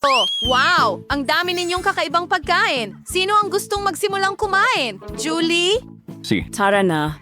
Oh, wow! Ang dami ninyong kakaibang pagkain. Sino ang gustong magsimulang kumain? Julie? Si. Tara na.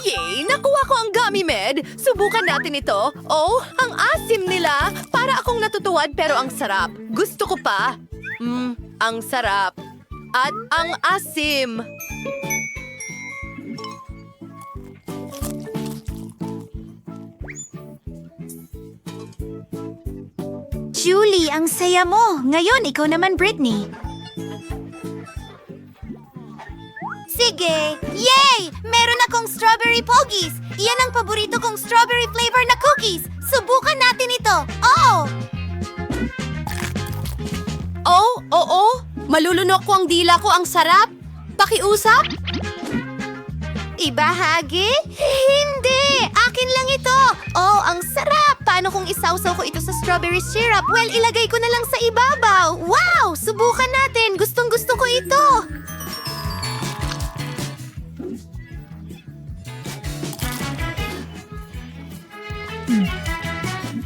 Yay! Nakuha ko ang gummy med! Subukan natin ito. Oh, ang asim nila! Para akong natutuwad pero ang sarap. Gusto ko pa. Mmm, ang sarap. At ang asim. Julie, ang saya mo. Ngayon, ikaw naman, Britney. Sige! Yay! Meron akong strawberry pogies! Iyan ang paborito kong strawberry flavor na cookies! Subukan natin ito! Oh! Oh, oo. Malulunok ko ang dila ko. Ang sarap. Pakiusap? Ibahagi? Hindi! Akin lang ito! Oh, ang sarap! Paano kung isawsaw ko ito sa strawberry syrup? Well, ilagay ko na lang sa ibabaw! Wow! Subukan natin! Gustong gusto ko ito!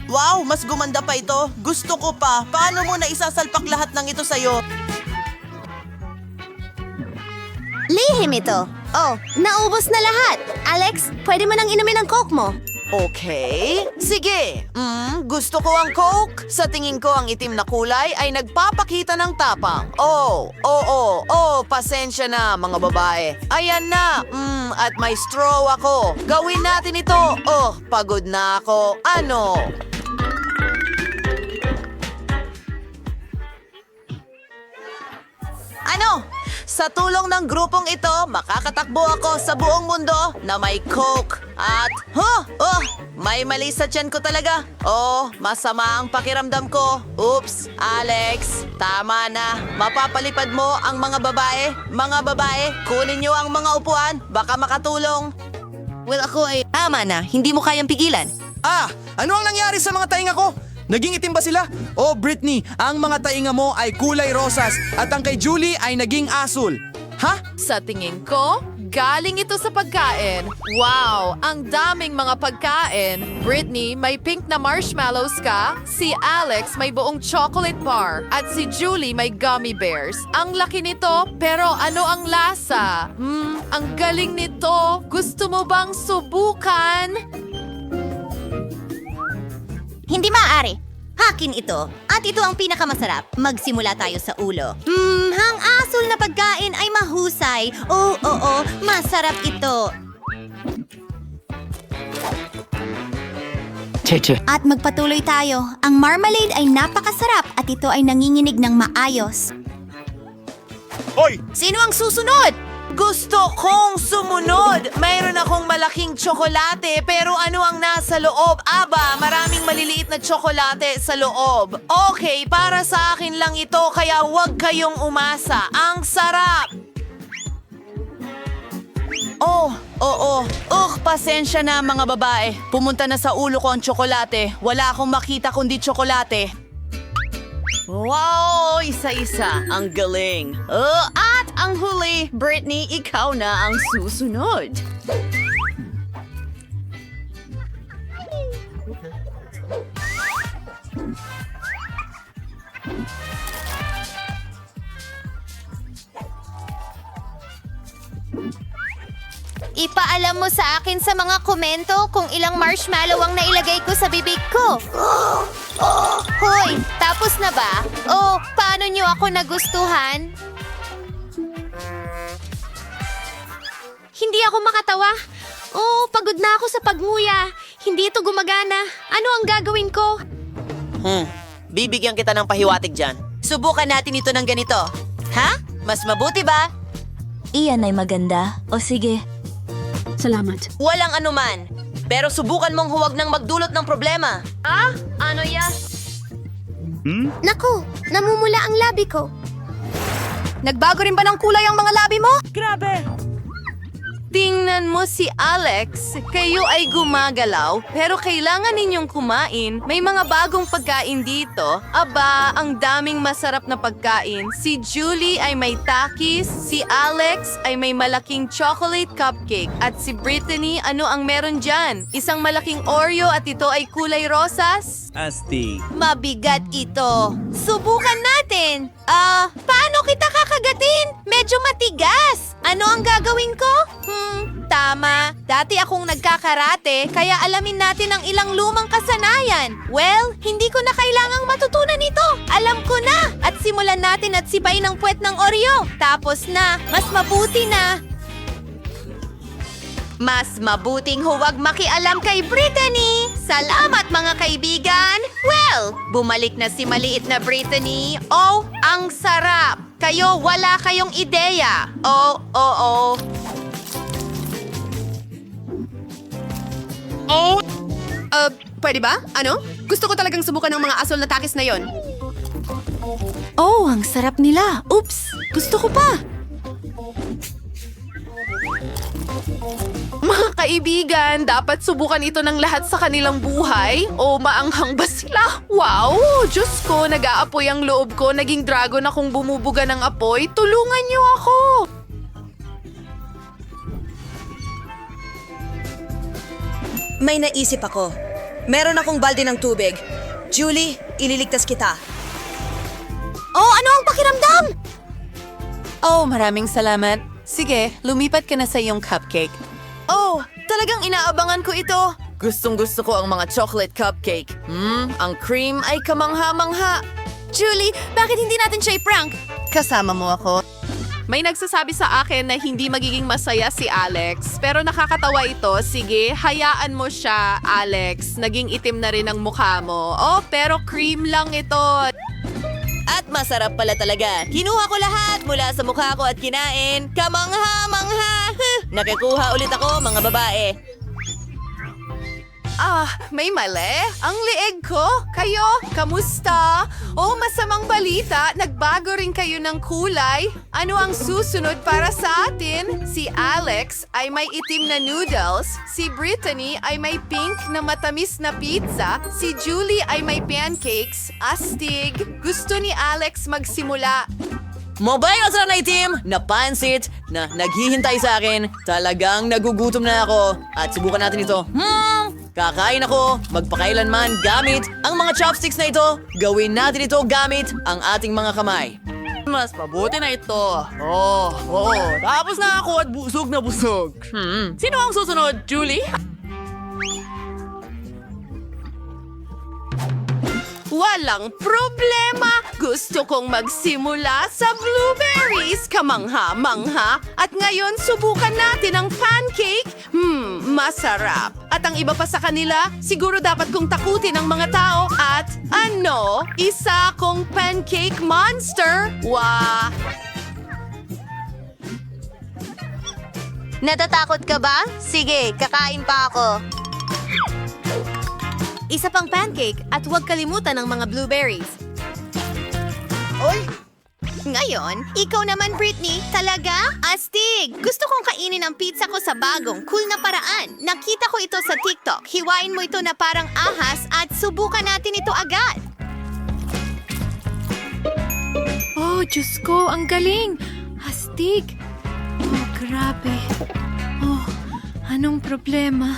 Wow, mas gumanda pa ito. Gusto ko pa. Paano mo na isasalpak lahat ng ito sa'yo? Lihim ito. Oh, naubos na lahat. Alex, pwede mo nang inumin ang coke mo. Okay. Sige. Mm, gusto ko ang Coke. Sa tingin ko ang itim na kulay ay nagpapakita ng tapang. Oh, oo, oh, oh, pasensya na mga babae. Ayan na. Mm, at may straw ako. Gawin natin ito. Oh, pagod na ako. Ano? Ano? Sa tulong ng grupong ito, makakatakbo ako sa buong mundo na may Coke. At, huh? Oh, may mali sa tiyan ko talaga. Oh, masama ang pakiramdam ko. Oops, Alex, tama na. Mapapalipad mo ang mga babae. Mga babae, kunin niyo ang mga upuan. Baka makatulong. Well, ako ay... Tama na. Hindi mo kayang pigilan. Ah! Ano ang nangyari sa mga tainga ko? Naging itim ba sila? Oh, Britney, ang mga tainga mo ay kulay rosas at ang kay Julie ay naging asul. Ha? Sa tingin ko, galing ito sa pagkain. Wow, ang daming mga pagkain. Britney, may pink na marshmallows ka. Si Alex, may buong chocolate bar. At si Julie, may gummy bears. Ang laki nito, pero ano ang lasa? Hmm, ang galing nito. Gusto mo bang subukan? Hindi maaari. Hakin ito. At ito ang pinakamasarap. Magsimula tayo sa ulo. Hmm, hang asul na pagkain ay mahusay. Oo, oo, masarap ito. Cheche. At magpatuloy tayo. Ang marmalade ay napakasarap at ito ay nanginginig ng maayos. Sino ang susunod? Gusto kong sumunod. Mayroon akong malaking tsokolate, pero ano ang nasa loob? Aba, maraming maliliit na tsokolate sa loob. Okay, para sa akin lang ito, kaya huwag kayong umasa. Ang sarap! Oh, oo. Ugh, pasensya na mga babae. Pumunta na sa ulo ko ang tsokolate. Wala akong makita kundi tsokolate. Wow! Isa-isa. Ang galing. Oh, at ang huli, Britney, ikaw na ang susunod. Ipaalam mo sa akin sa mga komento kung ilang marshmallow ang nailagay ko sa bibig ko. Hoy, tapos na ba? Oh, paano niyo ako nagustuhan? Hindi ako makatawa. Oh, pagod na ako sa pagmuya. Hindi ito gumagana. Ano ang gagawin ko? Hmm, bibigyan kita ng pahiwatig dyan. Subukan natin ito ng ganito. Ha? Mas mabuti ba? Iyan ay maganda. O sige, Salamat. Walang anuman. Pero subukan mong huwag nang magdulot ng problema. Ah? Ano yan? Naku, namumula ang labi ko. Nagbago rin ba ng kulay ang mga labi mo? Tingnan mo si Alex. Kayo ay gumagalaw, pero kailangan ninyong kumain. May mga bagong pagkain dito. Aba, ang daming masarap na pagkain. Si Julie ay may takis, si Alex ay may malaking chocolate cupcake, at si Brittany, ano ang meron dyan? Isang malaking Oreo at ito ay kulay rosas? Asti. Mabigat ito. Subukan natin. Ah, paano kita kakagatin? Medyo matigas. Ano ang gagawin ko? Hmm, tama. Dati akong nagkakarate, kaya alamin natin ang ilang lumang kasanayan. Well, hindi ko na kailangang matutunan ito. Alam ko na. At simulan natin at sibay ng puwet ng Oreo. Tapos na. Mas mabuti na. Mas mabuting huwag makialam kay Brittany. Salamat mga kaibigan. Well, bumalik na si maliit na Brittany. Oh, ang sarap. Kayo wala kayong ideya. Oh, oh, oh. Uh, pwede ba? Ano? Gusto ko talagang subukan ng mga asol na takis na yon. Oh, ang sarap nila. Oops! Gusto ko pa! Mga kaibigan, dapat subukan ito ng lahat sa kanilang buhay o maanghang ba sila? Wow! Diyos ko, nag-aapoy ang loob ko. Naging dragon akong bumubuga ng apoy. Tulungan niyo ako! May naisip ako. Meron akong balde ng tubig. Julie, ililigtas kita. Oh, ano ang pakiramdam? Oh, maraming salamat. Sige, lumipat ka na sa iyong cupcake. Oh, talagang inaabangan ko ito. Gustong gusto ko ang mga chocolate cupcake. Hmm, ang cream ay kamangha-mangha. Julie, bakit hindi natin siya i-prank? Kasama mo ako. May nagsasabi sa akin na hindi magiging masaya si Alex. Pero nakakatawa ito. Sige, hayaan mo siya, Alex. Naging itim na rin ang mukha mo. Oh, pero cream lang ito. At masarap pala talaga. Kinuha ko lahat mula sa mukha ko at kinain. Kamangha-mangha! Nakikuha ulit ako, mga babae. Ah, may mali? Ang lieg ko? Kayo? Kamusta? Oh, masamang balita. Nagbago rin kayo ng kulay. Ano ang susunod para sa atin? Si Alex ay may itim na noodles. Si Brittany ay may pink na matamis na pizza. Si Julie ay may pancakes. Astig. Gusto ni Alex magsimula. Mobile sa na itim na pansit na naghihintay sa akin. Talagang nagugutom na ako. At subukan natin ito. Hmm, kakain ako magpakailanman gamit ang mga chopsticks na ito. Gawin natin ito gamit ang ating mga kamay. Mas mabuti na ito. Oh, oo. Tapos na ako at busog na busog. Hmm. Sino ang susunod, Julie? Walang problema! Gusto kong magsimula sa blueberries, kamangha-mangha. At ngayon, subukan natin ang pancake. Hmm, masarap. At ang iba pa sa kanila, siguro dapat kong takutin ang mga tao. At ano? Isa kong pancake monster? Wah! Natatakot ka ba? Sige, kakain pa ako. Isa pang pancake at huwag kalimutan ng mga blueberries. Oy! Ngayon, ikaw naman, Britney, talaga? Astig! Gusto kong kainin ang pizza ko sa bagong, cool na paraan. Nakita ko ito sa TikTok. Hiwain mo ito na parang ahas at subukan natin ito agad. Oh, Diyos ko, ang galing! Astig! Oh, grabe. Oh, anong problema?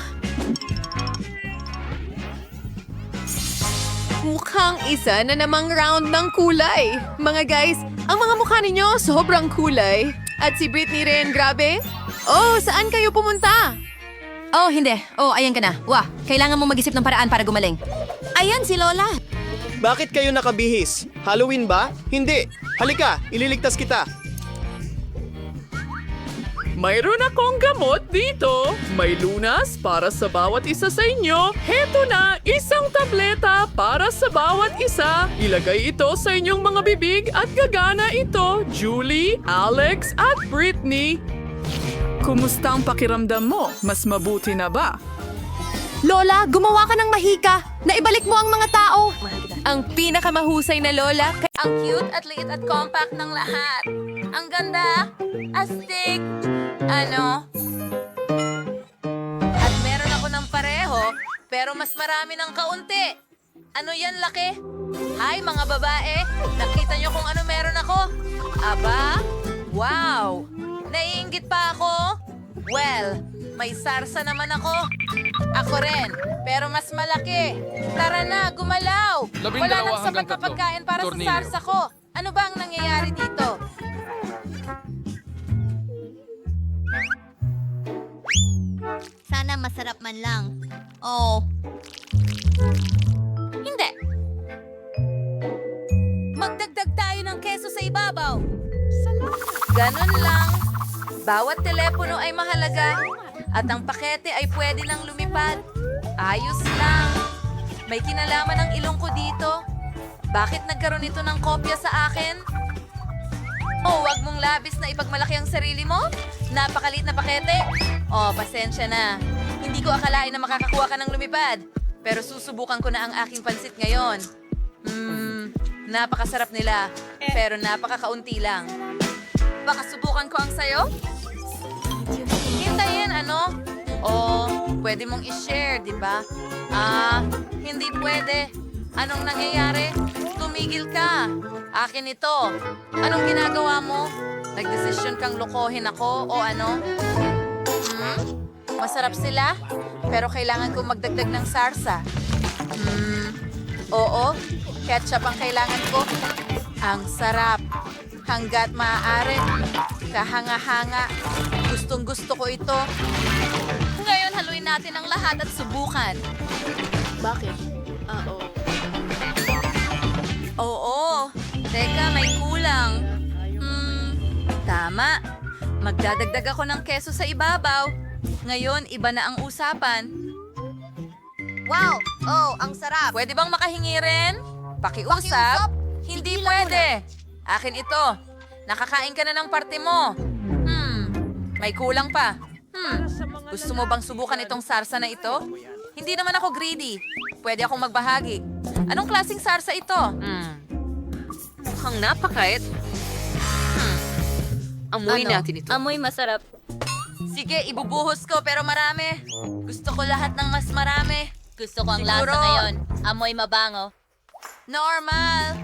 Mukhang isa na namang round ng kulay. Mga guys, ang mga mukha ninyo sobrang kulay. At si Britney rin, grabe. Oh, saan kayo pumunta? Oh, hindi. Oh, ayan ka na. Wah, kailangan mo mag-isip ng paraan para gumaling. Ayan si Lola. Bakit kayo nakabihis? Halloween ba? Hindi. Halika, ililigtas kita. Mayroon akong gamot dito. May lunas para sa bawat isa sa inyo. Heto na, isang tableta para sa bawat isa. Ilagay ito sa inyong mga bibig at gagana ito, Julie, Alex at Britney. Kumusta ang pakiramdam mo? Mas mabuti na ba? Lola, gumawa ka ng mahika. Naibalik mo ang mga tao. Ang pinakamahusay na Lola. Ang cute at liit at compact ng lahat. Ang ganda. Astig. Ano? At meron ako ng pareho, pero mas marami ng kaunti. Ano yan, laki? Hi, mga babae! Nakita nyo kung ano meron ako? Aba? Wow! Naiingit pa ako? Well, may sarsa naman ako. Ako rin, pero mas malaki. Tara na, gumalaw! Labing Wala dalawa nang sapat hanggang para Tornilyo. sa sarsa ko. Ano ba ang nangyayari dito? Sana masarap man lang. Oh. Hindi. Magdagdag tayo ng keso sa ibabaw. Ganon lang. Bawat telepono ay mahalaga at ang pakete ay pwede nang lumipad. Ayos lang. May kinalaman ang ilong ko dito. Bakit nagkaroon ito ng kopya sa akin? Oh, wag mong labis na ipagmalaki ang sarili mo? Napakalit na pakete? Oh, pasensya na. Hindi ko akalain na makakakuha ka ng lumipad. Pero susubukan ko na ang aking pansit ngayon. Hmm, napakasarap nila. Pero napakakaunti lang. Baka subukan ko ang sayo? Hintayin, ano? O, pwede mong i-share, di ba? Ah, hindi pwede. Anong nangyayari? Tumigil ka. Akin ito. Anong ginagawa mo? Nagdesisyon kang lokohin ako o ano? Hmm? Masarap sila, pero kailangan kong magdagdag ng sarsa. Hmm, oo, ketchup ang kailangan ko. Ang sarap. Hanggat maaari. Kahanga-hanga. Gustong gusto ko ito. Ngayon, haluin natin ang lahat at subukan. Bakit? Oo. Teka, may kulang. Hmm, tama. Magdadagdag ako ng keso sa ibabaw. Ngayon, iba na ang usapan. Wow! Oh, ang sarap. Pwede bang makahingi rin? Pakiusap? Hindi pwede. Akin ito. Nakakain ka na ng parte mo. Hmm, may kulang pa. Hmm, gusto mo bang subukan itong sarsa na ito? Hindi naman ako greedy. Pwede akong magbahagi. Anong klaseng sarsa ito? Hmm, mukhang napakait. Hmm, amuin Ano? natin ito. Amoy masarap. Sige, ibubuhos ko pero marami. Gusto ko lahat ng mas marami. Gusto ko ang Siguro. lasa ngayon. Amoy mabango. Normal.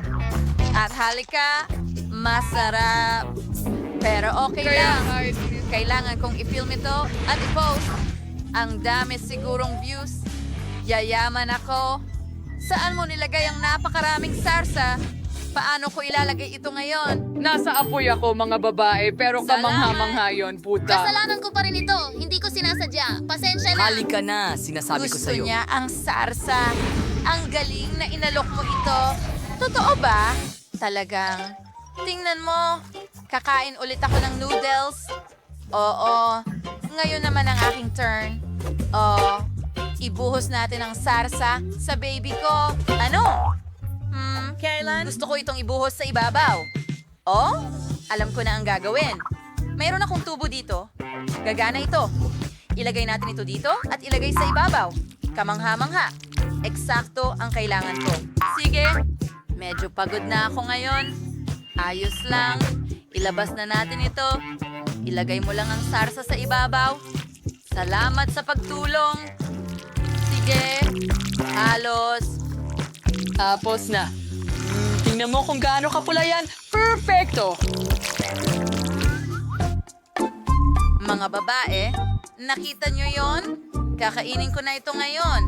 At halika, masarap. Pero okay lang. Kailangan kong i-film ito at i-post. Ang dami sigurong views. Yayaman ako. Saan mo nilagay ang napakaraming sarsa? Paano ko ilalagay ito ngayon? Nasa apoy ako, mga babae, pero Salamat. kamangha-mangha yun, puta. Kasalanan ko pa rin ito. Hindi ko sinasadya. Pasensya na. Halika na, sinasabi ko Gusto sa'yo. niya ang sarsa. Ang galing na inalok mo ito. Totoo ba? Talagang. Tingnan mo. Kakain ulit ako ng noodles. Oo. Ngayon naman ang aking turn. Oo. Ibuhos natin ang sarsa sa baby ko. Ano? Hmm, Kailan? Gusto ko itong ibuhos sa ibabaw. Oh, alam ko na ang gagawin. Mayroon akong tubo dito. Gagana ito. Ilagay natin ito dito at ilagay sa ibabaw. Kamangha-mangha. Eksakto ang kailangan ko. Sige. Medyo pagod na ako ngayon. Ayos lang. Ilabas na natin ito. Ilagay mo lang ang sarsa sa ibabaw. Salamat sa pagtulong. Sige. Halos. Tapos na. Tingnan mo kung gaano kapula yan. Perfecto! Mga babae, nakita nyo yon? Kakainin ko na ito ngayon.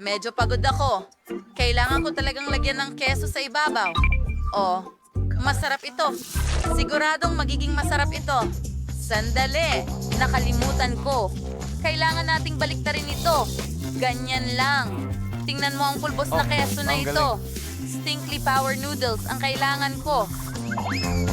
Medyo pagod ako. Kailangan ko talagang lagyan ng keso sa ibabaw. Oh, masarap ito. Siguradong magiging masarap ito. Sandali, nakalimutan ko. Kailangan nating baliktarin ito. Ganyan lang. Tingnan mo ang pulbos na keso na ito. Stinkly Power Noodles ang kailangan ko.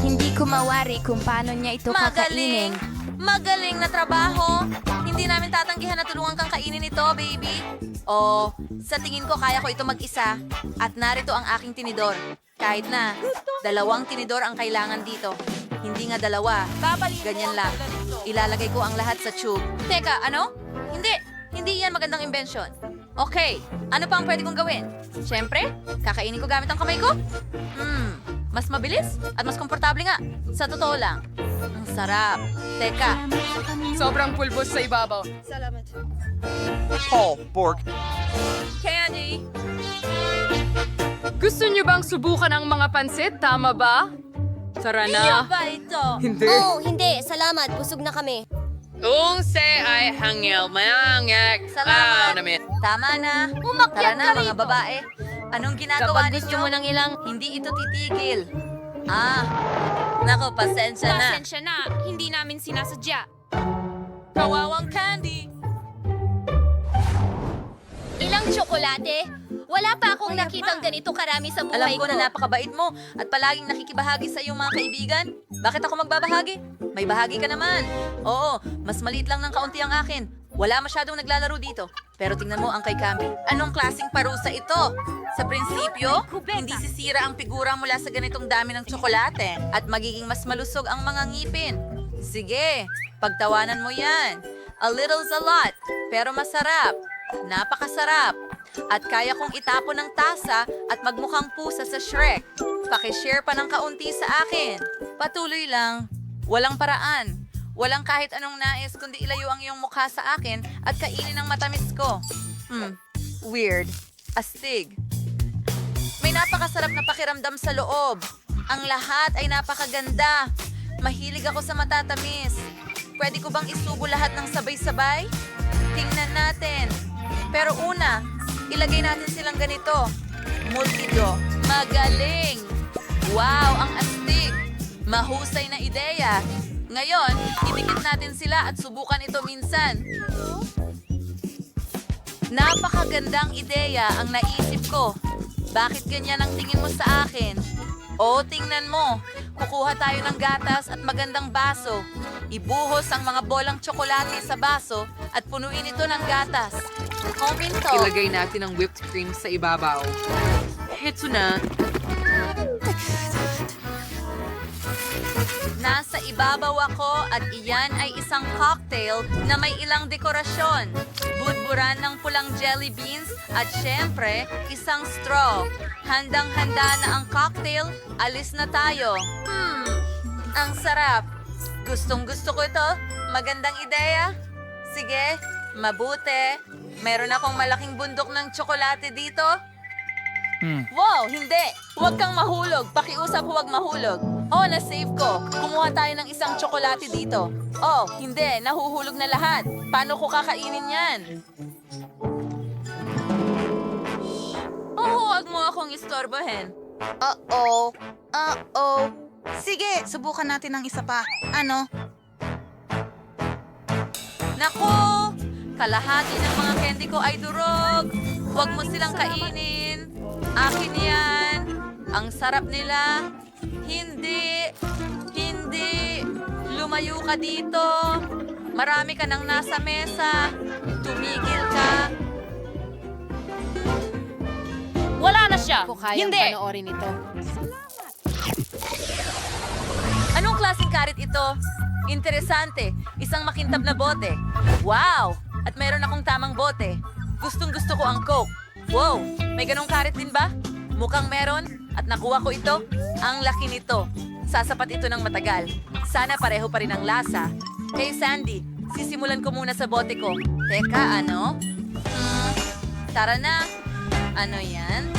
Hindi ko mawari kung paano niya ito Magaling! Magaling na trabaho! Hindi namin tatanggihan na tulungan kang kainin ito, baby. Oh, sa tingin ko kaya ko ito mag-isa. At narito ang aking tinidor. Kahit na, dalawang tinidor ang kailangan dito. Hindi nga dalawa. Ganyan lang. Ilalagay ko ang lahat sa tube. Teka, ano? Hindi! Hindi yan magandang invention. Okay, ano pa ang pwede kong gawin? Siyempre, kakainin ko gamit ang kamay ko. Hmm, mas mabilis at mas komportable nga. Sa totoo lang. Ang sarap. Teka, Sobrang pulbos sa ibabaw. Salamat. Paul, Bork, Candy! Gusto niyo bang subukan ang mga pansit? Tama ba? Tara na. ba ito? Hindi. Oh, hindi. Salamat. Busog na kami. Kung se ay hangil mangak. Salamat. namin. Tama na. Umakyat Tara na ka mga rito. babae. Anong ginagawa Kapag gusto ninyo? mo ng ilang... Hindi ito titigil. Ah, nako, pasensya na. Pasensya na. Hindi namin sinasadya. Kawawang candy. Ilang tsokolate? Wala pa akong nakitang ganito karami sa buhay Alam ko ko. na napakabait mo at palaging nakikibahagi sa iyong mga kaibigan. Bakit ako magbabahagi? May bahagi ka naman. Oo, mas maliit lang ng kaunti ang akin. Wala masyadong naglalaro dito. Pero tingnan mo ang kay Camby. Anong klasing parusa ito? Sa prinsipyo, hindi sisira ang figura mula sa ganitong dami ng tsokolate at magiging mas malusog ang mga ngipin. Sige, pagtawanan mo yan. A little's a lot, pero masarap. Napakasarap. At kaya kong itapon ng tasa at magmukhang pusa sa Shrek. Pakishare pa ng kaunti sa akin. Patuloy lang. Walang paraan. Walang kahit anong nais kundi ilayo ang iyong mukha sa akin at kainin ang matamis ko. Hmm, weird. Astig. May napakasarap na pakiramdam sa loob. Ang lahat ay napakaganda. Mahilig ako sa matatamis. Pwede ko bang isubo lahat ng sabay-sabay? Tingnan natin. Pero una, ilagay natin silang ganito. Multido. Magaling! Wow, ang astig! Mahusay na ideya. Ngayon, idikit natin sila at subukan ito minsan. Napakagandang ideya ang naisip ko. Bakit ganyan ang tingin mo sa akin? O, tingnan mo. Kukuha tayo ng gatas at magandang baso. Ibuhos ang mga bolang tsokolate sa baso at punuin ito ng gatas. Komento. Ilagay natin ang whipped cream sa ibabaw. Heto na. Nasa ibabaw ako at iyan ay isang cocktail na may ilang dekorasyon. Budburan ng pulang jelly beans at syempre, isang straw. Handang-handa na ang cocktail, alis na tayo. Hmm, ang sarap. Gustong gusto ko ito. Magandang ideya. Sige, mabuti. Meron akong malaking bundok ng tsokolate dito. Wow, hindi! Huwag kang mahulog. Pakiusap huwag mahulog. Oh, na-save ko. Kumuha tayo ng isang tsokolate dito. Oh, hindi. Nahuhulog na lahat. Paano ko kakainin yan? Oh, huwag mo akong istorbohin. Uh-oh. Uh-oh. Sige, subukan natin ng isa pa. Ano? Nako! Kalahati ng mga candy ko ay durog. Huwag mo silang kainin. Akin yan. Ang sarap nila. Hindi. Hindi. Lumayo ka dito. Marami ka nang nasa mesa. Tumigil ka. Wala na siya. Hindi. panoorin ito. Klaseng karit ito? Interesante. Isang makintab na bote. Wow! At meron akong tamang bote. Gustong gusto ko ang Coke. Wow! May ganong karit din ba? Mukhang meron. At nakuha ko ito. Ang laki nito. Sasapat ito ng matagal. Sana pareho pa rin ang lasa. Hey Sandy, sisimulan ko muna sa bote ko. Teka, ano? Hmm, tara na. Ano yan?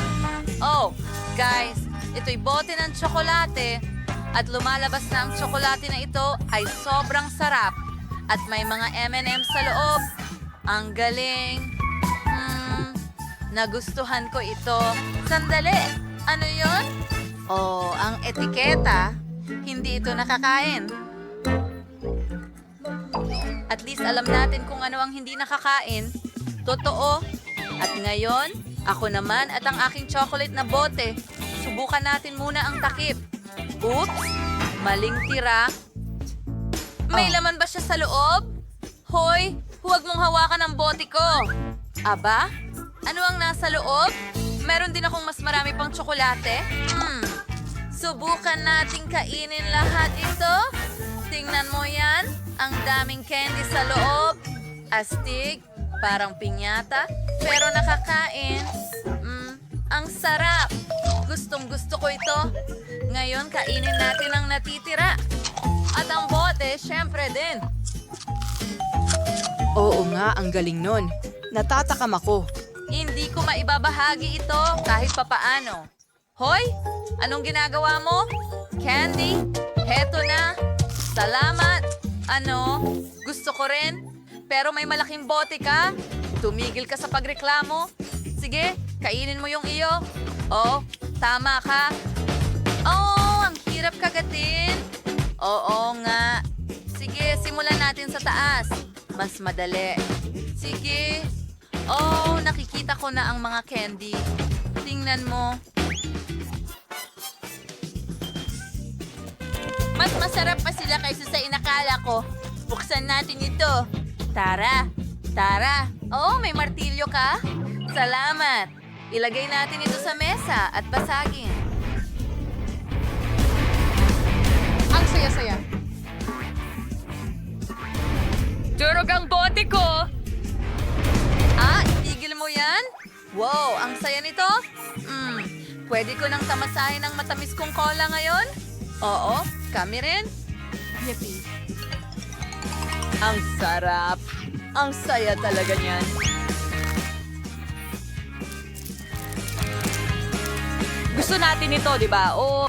Oh, guys, ito'y bote ng tsokolate at lumalabas na ang tsokolate na ito ay sobrang sarap at may mga M&M sa loob. Ang galing. Hmm, nagustuhan ko ito. Sandali, ano yon? Oh, ang etiketa. Hindi ito nakakain. At least alam natin kung ano ang hindi nakakain. Totoo. At ngayon, ako naman at ang aking chocolate na bote. Subukan natin muna ang takip. Oops! Maling tira. May laman ba siya sa loob? Hoy, huwag mong hawakan ang bote ko. Aba? Ano ang nasa loob? Meron din akong mas marami pang tsokolate. Hmm. Subukan nating kainin lahat ito. Tingnan mo yan. Ang daming candy sa loob. Astig. Parang pinyata. Pero nakakain. Mm, ang sarap. Gustong gusto ko ito. Ngayon, kainin natin ang natitira. At ang bote, syempre din. Oo nga, ang galing nun. Natatakam ako. Hindi ko maibabahagi ito kahit papaano. Hoy, anong ginagawa mo? Candy, heto na. Salamat. Ano, gusto ko rin. Pero may malaking bote ka. Tumigil ka sa pagreklamo. Sige, kainin mo yung iyo. Oh, tama ka. Hirap kagatin. Oo nga. Sige, simulan natin sa taas. Mas madali. Sige. Oh, nakikita ko na ang mga candy. Tingnan mo. Mas masarap pa sila kaysa sa inakala ko. Buksan natin ito. Tara. Tara. Oh, may martilyo ka? Salamat. Ilagay natin ito sa mesa at basagin. Ang saya-saya. Durog ang bote ko! Ah, itigil mo yan? Wow, ang saya nito. Hmm, pwede ko nang tamasahin ang matamis kong cola ngayon? Oo, kami rin. Yippee. Ang sarap. Ang saya talaga niyan. Gusto natin ito, di ba? O